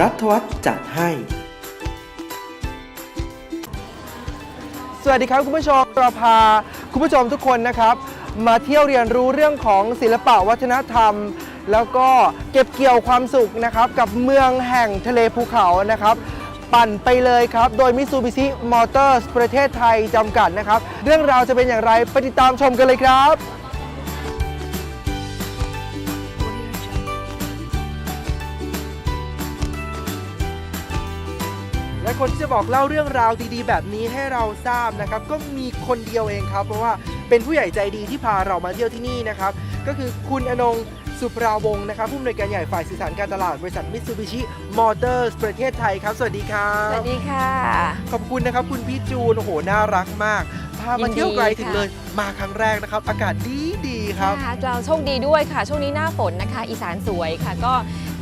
รัฐวัฒน์จัดให้ สวัสดีครับคุณผู้ชมเราพาคุณผู้ชมทุกคนนะครับ มาเที่ยวเรียนรู้เรื่องของศิลปะวัฒนธรรม แล้วก็เก็บเกี่ยวความสุขนะครับ กับเมืองแห่งทะเลภูเขานะครับปั่นไปเลยครับ โดย Mitsubishi Motors ประเทศไทยจำกัดนะครับ เรื่องราวจะเป็นอย่างไรไปติดตามชมกันเลยครับ และคนที่จะบอกเล่าเรื่องราวดีๆ แบบนี้ให้เราทราบนะครับ ก็มีคนเดียวเองครับ เพราะว่าเป็นผู้ใหญ่ใจดีที่พาเรามาเที่ยวที่นี่นะครับ ก็คือคุณอนงสุปราวงศ์นะครับผู้อำนวยการใหญ่ฝ่ายสื่อสารการตลาดบริษัทมิตซูบิชิมอเตอร์ประเทศไทยครับ สวัสดีครับสวัสดีค่ะ ขอบคุณนะครับคุณพี่จูนโอ้โหน่ารักมากพามาเที่ยวไกลยินดีถึงค่ะเลยมาครั้งแรกนะครับ อากาศดีดีๆครับนะคะเราโชคดีด้วยค่ะ ช่วงนี้หน้าฝนนะคะ อีสานสวยค่ะ ก็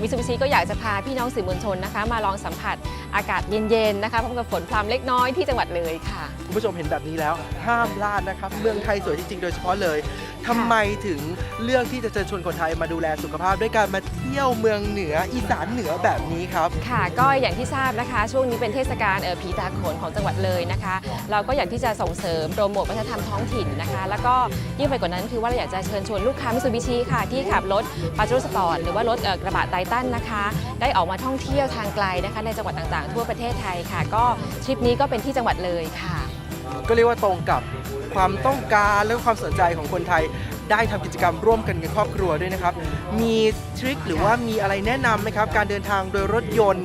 มิซูบิชิก็อยากจะพาพี่น้องสื่อมวลชนนะคะ มาลองสัมผัสอากาศเย็นๆนะคะพร้อมกับฝนพรำเล็กน้อยที่จังหวัดเลยค่ะ คุณผู้ชมเห็นแบบนี้แล้วห้ามพลาดนะครับ เมืองไทยสวยจริงๆ โดยเฉพาะเลยทำไมถึงเลือกที่จะเชิญชวนคนไทยมาดูแลสุขภาพด้วยการมาเที่ยวเมืองเหนืออีสานเหนือแบบนี้ครับ ค่ะ ก็อย่างที่ทราบนะคะ ช่วงนี้เป็นเทศกาลเอ่อผีตาโขนของจังหวัดเลยนะคะ เราก็อยากที่จะส่งเสริมโปรโมทวัฒนธรรมท้องถิ่นนะคะ แล้วก็ยิ่งไปกว่านั้นคือว่าเราอยากจะเชิญชวนลูกค้ามิซูบิชิค่ะที่ขับรถปา j โ r สปอร์ตหรือว่ารถเอ่อกระบะไทันนะคะ ได้ออกมาท่องเที่ยวทางไกลนะคะ ในจังหวัดต่างๆ ทั่วประเทศไทยค่ะ ก็ทริปนี้ก็เป็นที่จังหวัดเลยค่ะ ก็เรียกว่าตรงกับความต้องการและความสนใจของคนไทยได้ทำกิจกรรมร่วมกันกับครอบครัวด้วยนะครับ มีทริคหรือว่ามีอะไรแนะนำไหมครับ การเดินทางโดยรถยนต์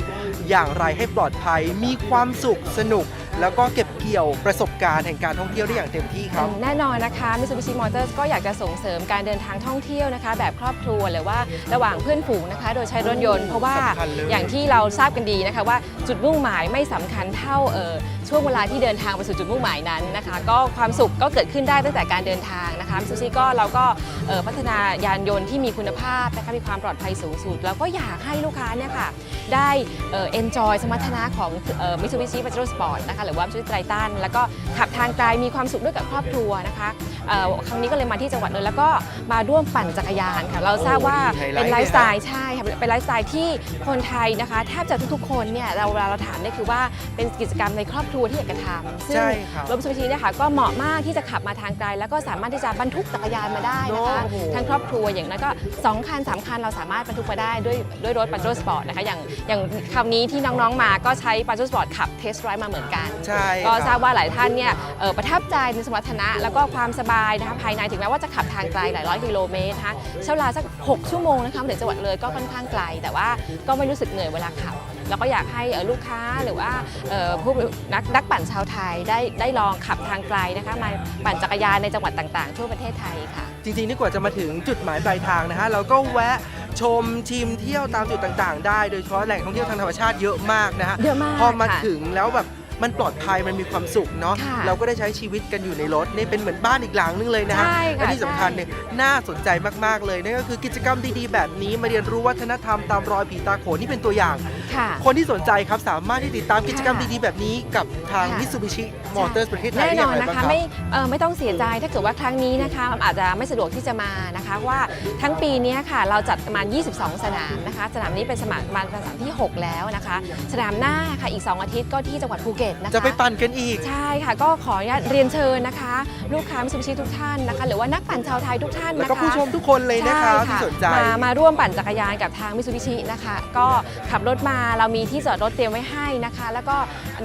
อย่างไรให้ปลอดภัย มีความสุขสนุก แล้วก็เก็บเกี่ยวประสบการณ์แห่งการท่องเที่ยวได้อย่างเต็มที่ครับ แน่นอนนะคะ Mitsubishi Motors ก็อยากจะส่งเสริมการเดินทางท่องเที่ยวนะคะ แบบครอบครัวหรือว่าระหว่างเพื่อนฝูงนะคะ โดยใช้รถยนต์เพราะว่าสำคัญเลย อย่างที่เราทราบกันดีนะคะว่าจุดมุ่งหมายไม่สำคัญเท่าเอ่อ ช่วงเวลาที่เดินทางไปสู่จุดมุ่งหมายนั้นนะคะ ก็ความสุขก็เกิดขึ้นได้ตั้งแต่การเดินทางนะคะ Mitsubishi ก็เราก็เอ่อพัฒนายานยนต์ที่มีคุณภาพนะคะมีความปลอดภัยสูงสุด แล้วก็อยากให้ลูกค้าเนี่ยค่ะได้เอ่อ enjoy สมรรถนะของเอ่อ Mitsubishi Pajero Sport นะคะหรือว่า Mitsubishi Triton แล้วก็ขับทางไกลมีความสุขด้วยกับครอบครัวนะคะเอ่อครั้งนี้ก็เลยมาที่จังหวัดเลยแล้วก็มาร่วมปั่นจักรยานค่ะเราทราบว่าโอ้โหไฮไลท์เป็นไลฟ์สไตล์ใช่ค่ะเป็นไลฟ์สไตล์ที่คนไทยนะคะแทบจะทุกๆคนเนี่ยเราเวลาเราถามเนี่ยคือว่าเป็นกิจกรรมในครอบครัวที่อยากจะทำซึ่งใช่ครับรถมิซูบิชิเนี่ยค่ะก็เหมาะมากที่จะขับมาทางไกล แล้วก็สามารถที่จะบรรทุกจักรยานมาได้นะคะโอ้โห ทั้งครอบครัวอย่างนั้นก็2คัน3คันเราสามารถบรรทุกมาได้ด้วยด้วยรถปัจจุสปอร์ตนะคะอย่างอย่างคราวนี้ที่น้องๆมาก็ใช้ปัจจุสปอร์ตขับเทสไรด์มาเหมือนกัน ใช่ก็คทรารับบว่าหลายท่านเนี่ยเอ่อประทับใจในสมรรถนะแล้วก็ความสบายนะคะภายในถึงแม้ว่าจะขับทางไกลหลายร้อยกิโลเมตรนะคะใช้เวลาสัก 6 ชั่วโมงนะคะมาถึงจังหวัดเลยก็ค่อนข้างไกล แต่ว่าก็ไม่รู้สึกเหนื่อยเวลาขับ แล้วก็อยากให้เอ่อลูกค้าหรือว่าเอ่อผู้นักนักปั่นชาวไทยได้ได้ลองขับทางไกลนะคะมาปั่นจักรยานในจังหวัดต่างๆ ทั่วประเทศไทยค่ะ จริงๆนี่กว่าจะมาถึงจุดหมายปลายทางนะฮะเราก็แวะชมชิมเที่ยวตามจุดต่างๆ ได้โดยเฉพาะแหล่งท่องเที่ยวทางธรรมชาติเยอะมากนะฮะเยอะมากพอมาค่ะถึงแล้วแบบมันปลอดภัยมันมีความสุขเนาะค่ะเราก็ได้ใช้ชีวิตกันอยู่ในรถนี่เป็นเหมือนบ้านอีกหลังนึงเลยนะฮะใช่ค่ะและที่สำคัญเนี่ยน่าสนใจมากๆเลยนั่นก็คือกิจกรรมดีๆ แบบนี้มาเรียนรู้วัฒนธรรมตามรอยผีตาโขนนี่เป็นตัวอย่าง ค่ะคนที่สนใจครับสามารถที่ติดตามกิจกรรมค่ะดีๆแบบนี้กับทางค่ะมิ t ซูบิชิมอเตอร์ประเทศไทยแน่ได้นอย่าองนไรนะบ้างคะครับไม่เอ่อไม่ต้องเสียใจถ้าเกิดว่าครั้งนี้นะคะมันอาจจะไม่สะดวกที่จะมานะคะว่าทั้งปีเนี้ยค่ะเราจัดประมาณ 22 สนามนะคะ สนามนี้เป็นสนามประมาณสนามที่ 6 แล้วนะคะ สนามหน้าค่ะอีก 2 อาทิตย์ก็ที่จังหวัดภูเก็ตนะคะจะไปปั่นกันอีก ใช่ค่ะ ก็ขออนุญาตเรียนเชิญนะคะ ลูกค้ามิตซูบิชิทุกท่านนะคะ หรือว่านักปั่นชาวไทยทุกท่านแล้วนะคะก็ผู้ชมทุกคนเลยนะครับใช่ที่สนใจมามาร่วมปั่นจักรยานกับทางมิ t ซูบิชินะคะ ก็ขับรถมาเรามีที่จอดรถเตรียมไว้ให้นะคะ แล้วก็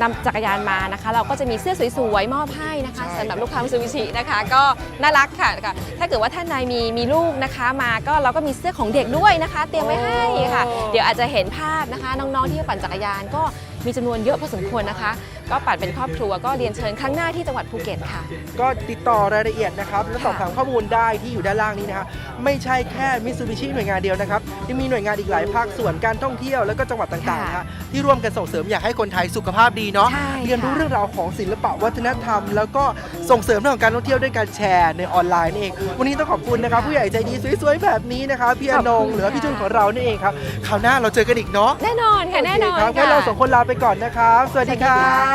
นำจักรยานมานะคะ เราก็จะมีเสื้อสวยๆมอบให้นะคะใช่สำหรับลูกค้ามิ t ซูบิชินะคะ ก็น่ารักค่ะค่ะถ้าเกิดว่าท่านใดมีมีลูกนะคะ มาก็เราก็มีเสื้อของเด็กด้วยนะคะ เตรียมไว้ให้ค่ะ เดี๋ยวอาจจะเห็นภาพนะคะ น้องๆที่ปั่นจักรยานก็มีจำนวนเยอะพอสมควรนะคะก็ปั่นเป็นครอบครัวก็เรียนเชิญครั้งหน้าที่จังหวัดภูเก็ตค่ะ ก็ติดต่อรายละเอียดนะครับและสอบถามข้อมูลได้ที่อยู่ด้านล่างนี้นะครับไม่ใช่แค่มิ t ซูบิชิหน่วยงานเดียวนะครับยังมีหน่วยงานอีกหลายภาคส่วนการท่องเที่ยวแล้วก็จังหวัดต่างๆนะค่ะฮะที่ร่วมกันส่งเสริมอยากให้คนไทยสุขภาพดีเนาะใช่ค่ะ เรียนรู้เรื่องราวของศิลปะวัฒนธรรม แล้วก็ส่งเสริมเรื่องของการท่องเที่ยวด้วยการแชร์ในออนไลน์นี่เองวันนี้ต้องขอบคุณนะครับผู้ใหญ่ใจดีสวยๆแบบนี้นะครับพี่อนงหรือว่าพี่จุนของเรานี่เองครับคราวหน้าเราเจอกันอีกเนาะ แน่นอนค่ะแน่นอนโเคครับงั้นค่ะ เราสองคนลาไปก่อนนะครับ สวัสดีครับ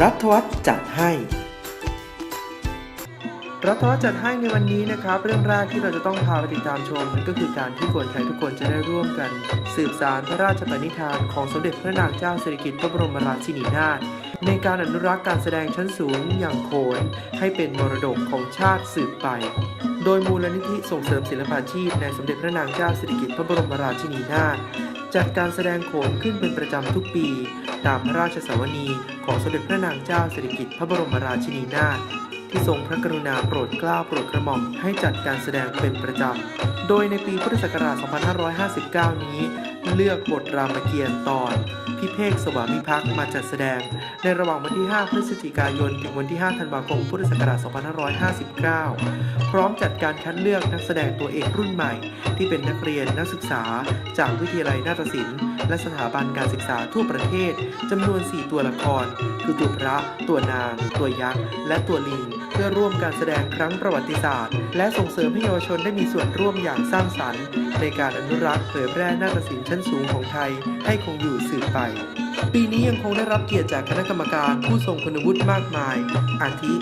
รัฐวัฒน์จัดให้ รัฐวัฒน์จัดให้ในวันนี้นะครับ เรื่องแรกที่เราจะต้องพาไปติดตามชมนั่นก็คือการที่คนไทยทุกคนจะได้ร่วมกัน สืบสารพระราชปณิธานของสมเด็จพระนางเจ้าสิริกิติ์พระบรมราชินีนาถในการอนุรักษ์การแสดงชั้นสูงอย่างโขน ให้เป็นมรดกของชาติสืบไป โดยมูลนิธิส่งเสริมศิลปาชีพในสมเด็จพระนางเจ้าสิริกิติ์พระบรมราชินีนาถ จัดการแสดงโขนขึ้นเป็นประจำทุกปี ตามพระราชสวนีของสมเด็จพระนางเจ้าสิริกิติ์พระบรมราชินีนาถที่ทรงพระกรุณาโปรดเกล้าโปรดกระหม่อมให้จัดการแสดงเป็นประจำ โดยในปีพุทธศักราช 2559 นี้ เลือกบทรามเกียรติ์ตอน พิเภกสวามิภักดิ์มาจัดแสดง ในระหว่างวันที่ 5 พฤศจิกายน ถึงวันที่ 5 ธันวาคม พุทธศักราช 2559 พร้อมจัดการคัดเลือกนักแสดงตัวเอกรุ่นใหม่ ที่เป็นนักเรียนนักศึกษา จากวิทยาลัยนาฏศิลป์ และสถาบันการศึกษาทั่วประเทศจำนวน 4 ตัวละคร คือตัวพระ ตัวนาง ตัวยักษ์ และตัวลิง พื่อร่วมการแสดงครั้งประวัติศาสตร์ และส่งเสริมให้เยาวชนได้มีส่วนร่วมอย่างสร้างสรรค์ ในการอนุรักษ์เผยแพร่นาฏศิลป์ชั้นสูงของไทยให้คงอยู่สืบไป ปีนี้ยังคงได้รับเกียรติจากคณะกรรมการผู้ทรงคุณวุฒิมากมาย อาทิ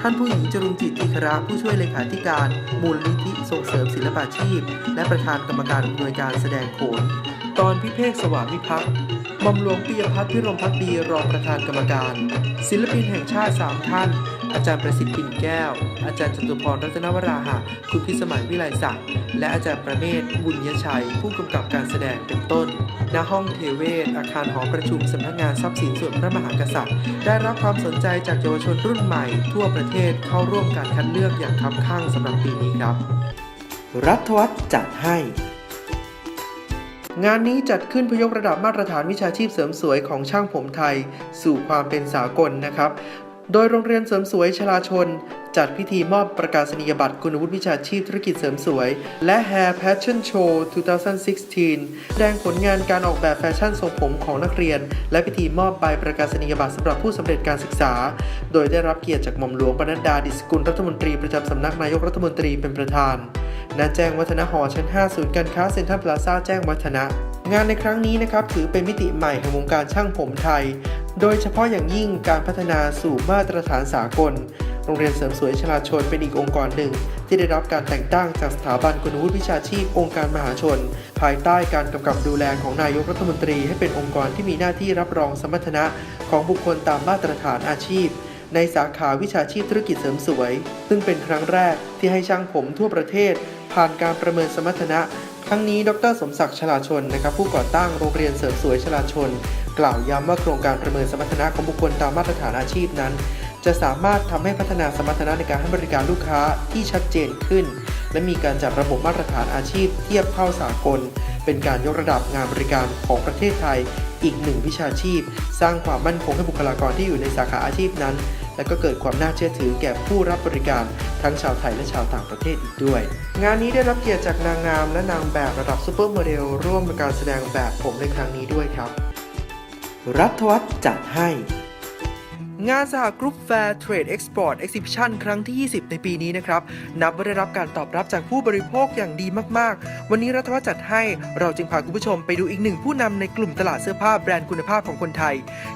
ท่านผู้หญิงจรุงจิตติคระผู้ช่วยเลขาธิการ มูลนิธิส่งเสริมศิลปาชีพ และประธานกรรมการอำนวยการแสดงโขน ตอนพิเภกสวามิภักดิ์มอมหลวงปิยพัฒน์พิรมพักดีรองประธานกรรมการ ศิลปินแห่งชาติ 3 ท่าน อาจารย์ประสิทธิ์ปิ่นแก้ว อาจารย์จตุพรรัตนวราหะ คุณพิสมัยวิไลศักดิ์ และอาจารย์ประเมศ บุญยชัย ผู้กำกับการแสดงเป็นต้น ณ ห้องเทเวศ อาคารหอประชุมสำนักงานทรัพย์สินส่วนพระมหากษัตริย์ ได้รับความสนใจจากเยาวชนรุ่นใหม่ ทั่วประเทศเข้าร่วมการคัดเลือกอย่างคับข้างสำหรับปีนี้ครับ รัฐวัฒน์จัดให้งานนี้จัดขึ้นเพื่อยกระดับมาตรฐานวิชาชีพเสริมสวยของช่างผมไทย สู่ความเป็นสากลนะครับ โดยโรงเรียนเสริมสวยชลาชน จัดพิธีมอบประกาศนียบัตรคุณวุฒิวิชาชีพธุรกิจเสริมสวย และ Hair Passion Show 2016 แสดงผลงานการออกแบบแฟชั่นทรงผมของนักเรียน และพิธีมอบใบประกาศนียบัตรสำหรับผู้สำเร็จการศึกษา โดยได้รับเกียรติจากหม่อมหลวงปนัดดาดิสกุลรัฐมนตรีประจำสำนักนายกรัฐมนตรีเป็นประธานณแจ้งวัฒนะหอชั้น 5 ศูนย์การค้าเซ็นทรัลพลาซ่าแจ้งวัฒนะงานในครั้งนี้นะครับถือเป็นมิติใหม่แห่งวงการช่างผมไทย โดยเฉพาะอย่างยิ่งการพัฒนาสู่มาตรฐานสากล โรงเรียนเสริมสวยชลาชนเป็นอีกองค์กรหนึ่ง ที่ได้รับการแต่งตั้งจากสถาบันคุณวุฒิวิชาชีพองค์การมหาชน ภายใต้การกำกับดูแลของนายกรัฐมนตรีให้เป็นองค์กรที่มีหน้าที่รับรองสมรรถนะของบุคคลตามมาตรฐานอาชีพในสาขาวิชาชีพธุรกิจเสริมสวย ซึ่งเป็นครั้งแรกที่ให้ช่างผมทั่วประเทศ ผ่านการประเมินสมรรถนะ ทั้งนี้ ดร สมศักดิ์ชลาชน นะครับ ผู้ก่อตั้งโรงเรียนเสริมสวยชลาชน กล่าวย้ำว่าโครงการประเมินสมรรถนะของบุคคลตามมาตรฐานอาชีพนั้น จะสามารถทำให้พัฒนาสมรรถนะในการให้บริการลูกค้าที่ชัดเจนขึ้น และมีการจัดระบบมาตรฐานอาชีพ เทียบเท่าสากล เป็นการยกระดับงานบริการของประเทศไทย อีกหนึ่งวิชาชีพ สร้างความมั่นคงให้บุคลากรที่อยู่ในสาขาอาชีพนั้น และก็เกิดความน่าเชื่อถือแก่ผู้รับบริการทั้งชาวไทยและชาวต่างประเทศอีกด้วย งานนี้ได้รับเกียรติจากนางงามและนางแบบระดับซูเปอร์โมเดลร่วมในการแสดงแบบผมในครั้งนี้ด้วยครับ รัฐวัฒน์จัดให้ งานสหกรุ๊ปแฟร์เทรดเอ็กซ์พอร์ตเอ็กซิบิชันครั้งที่ 20 ในปีนี้นะครับ นับว่าได้รับการตอบรับจากผู้บริโภคอย่างดีมาก ๆ วันนี้รัฐวัฒน์จัดให้เราจึงพาคุณผู้ชมไปดูอีกหนึ่งผู้นำในกลุ่มตลาดเสื้อผ้าแบรนด์คุณภาพของคนไทย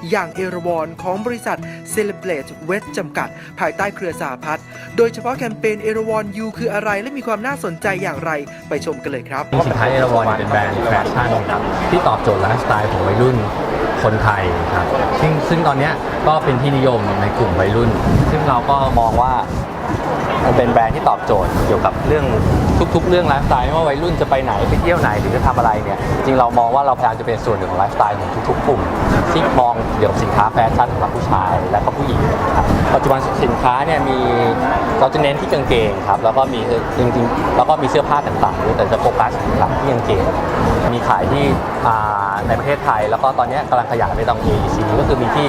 อย่างเอราวอนของบริษัท Celebrate West จำกัด ภายใต้เครือสาพัฒน์โดยเฉพาะแคมเปญเอราวอนยูคืออะไรและมีความน่าสนใจอย่างไรไปชมกันเลยครับสินค้าเอราวอนเป็นแบรนด์แฟชั่นที่ตอบโจทย์ไลฟ์สไตล์ของวัยรุ่น คนไทยครับซึ่งซึ่งตอนเนี้ยก็เป็นที่นิยมในกลุ่มวัยรุ่น ซึ่งเราก็มองว่ามันเป็นแบรนด์ที่ตอบโจทย์เกี่ยวกับเรื่องทุก ๆ เรื่องไลฟ์สไตล์ไม่ว่าวัยรุ่นจะไปไหนไปเที่ยวไหนหรือจะทำอะไรเนี่ยจริงเรามองว่าเราพยายามจะเป็นส่วนหนึ่งของไลฟ์สไตล์ของทุกๆกลุ่มที่มองเดี๋ยวสินค้าแฟชั่นสำหรับผู้ชายและก็ผู้หญิงครับปัจจุบันสินค้าเนี่ยมีเราจะเน้นที่กางเกงครับแล้วก็มีจริงๆแล้วก็มีเสื้อผ้าต่างๆด้วยแต่จะโฟกัสหลักที่กางเกงมีขายที่อ่า ในประเทศไทย แล้วก็ตอนนี้กำลังขยายไปตรง AEC ก็คือมีที่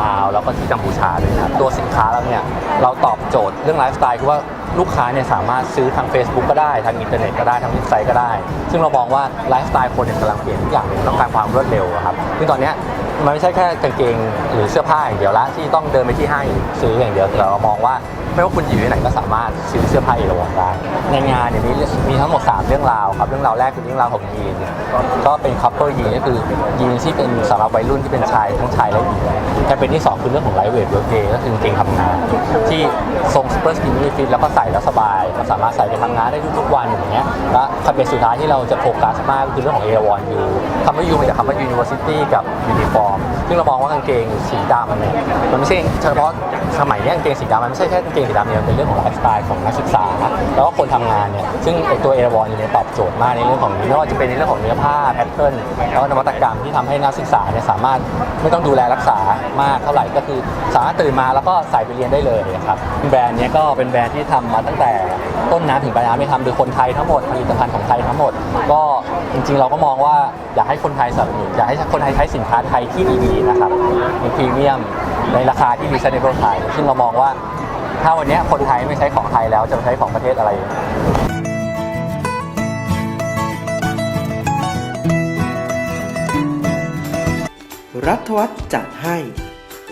ลาวแล้วก็ที่กัมพูชาด้วยนะครับตัวสินค้าเราเนี่ยเราตอบโจทย์เรื่องไลฟ์สไตล์คือว่าลูกค้าเนี่ยสามารถซื้อทาง Facebook ก็ได้ทางอินเทอร์เน็ตก็ได้ทางเว็บไซต์ก็ได้ ซึ่งเรามองว่าไลฟ์สไตล์คนเนี่ยกำลังเปลี่ยนทุกอย่างต้องการความรวดเร็วครับซึ่งตอนนี้ มันไม่ใช่แค่กางเกงหรือเสื้อผ้าอย่างเดียวละที่ต้องเดินไปที่ห้างซื้ออย่างเดียวแต่เรามองว่าไม่ว่าคุณอยู่ที่ไหนก็สามารถซื้อเสื้อผ้าเอราวัณได้ในงานเนี่ยมีมีทั้งหมด 3 เรื่องราวครับเรื่องราวแรกคือเรื่องราวของยีนก็เป็นคัพเปิลยีนก็คือยีนที่เป็นสำหรับวัยรุ่นที่เป็นชายทั้งชายและหญิงแต่เป็นที่สองคือเรื่องของไลท์เวทเวิร์กเดย์ก็คือกางเกงทำงาน ที่ทรงซูเปอร์สกินนี่ฟิตแล้วก็ใส่แล้วสบายเราสามารถใส่ไปทำงานได้ทุกๆวันอย่างเงี้ยและคำเป็นสุดท้ายที่เราจะโฟกัสมากก็คือเรื่องของเอราวอนยูคำว่ายูมาจากคำว่า university กับ uniform ซึ่งเรามองว่ากางเกงสีดำเนี่ยมันไม่ใช่เฉพาะสมัยนี้กางเกงสีดำมันไม่ใช่แค่กางเกงสีดำเนี่ยเป็นเรื่องของไลฟ์สไตล์ของนักศึกษา คนทำงานเนี่ยซึ่งตัวเอราวอนยูเนี่ยตอบโจทย์มากในเรื่องของนี้ไม่ว่าจะเป็นในเรื่องของเนื้อผ้าแพทเทิร์นแล้วก็นวัตกรรมที่ทำให้นักศึกษาเนี่ยสามารถไม่ต้องดูแลรักษามากเท่าไหร่ก็คือสามารถตื่นมาแล้วก็ใส่ไปเรียนได้เลยนะครับแบรนด์เนี้ยก็เป็นแบรนด์ที่ทำมาตั้งแต่ต้นน้ำถึงปลายน้ำไม่ทำโดยคนไทยทั้งหมดผลิตภัณฑ์ของไทยทั้งหมด ก็จริง ๆ เราก็มองว่าอยากให้คนไทยสนับสนุนอยากให้คนไทยใช้สินค้าไทยที่ดีๆนะครับมีพรีเมียมในราคาที่ reasonable ไทยซึ่งเรามองว่า ถ้าวันนี้คนไทยไม่ใช้ของไทยแล้วจะใช้ของประเทศอะไรรัฐวัฒน์จัดให้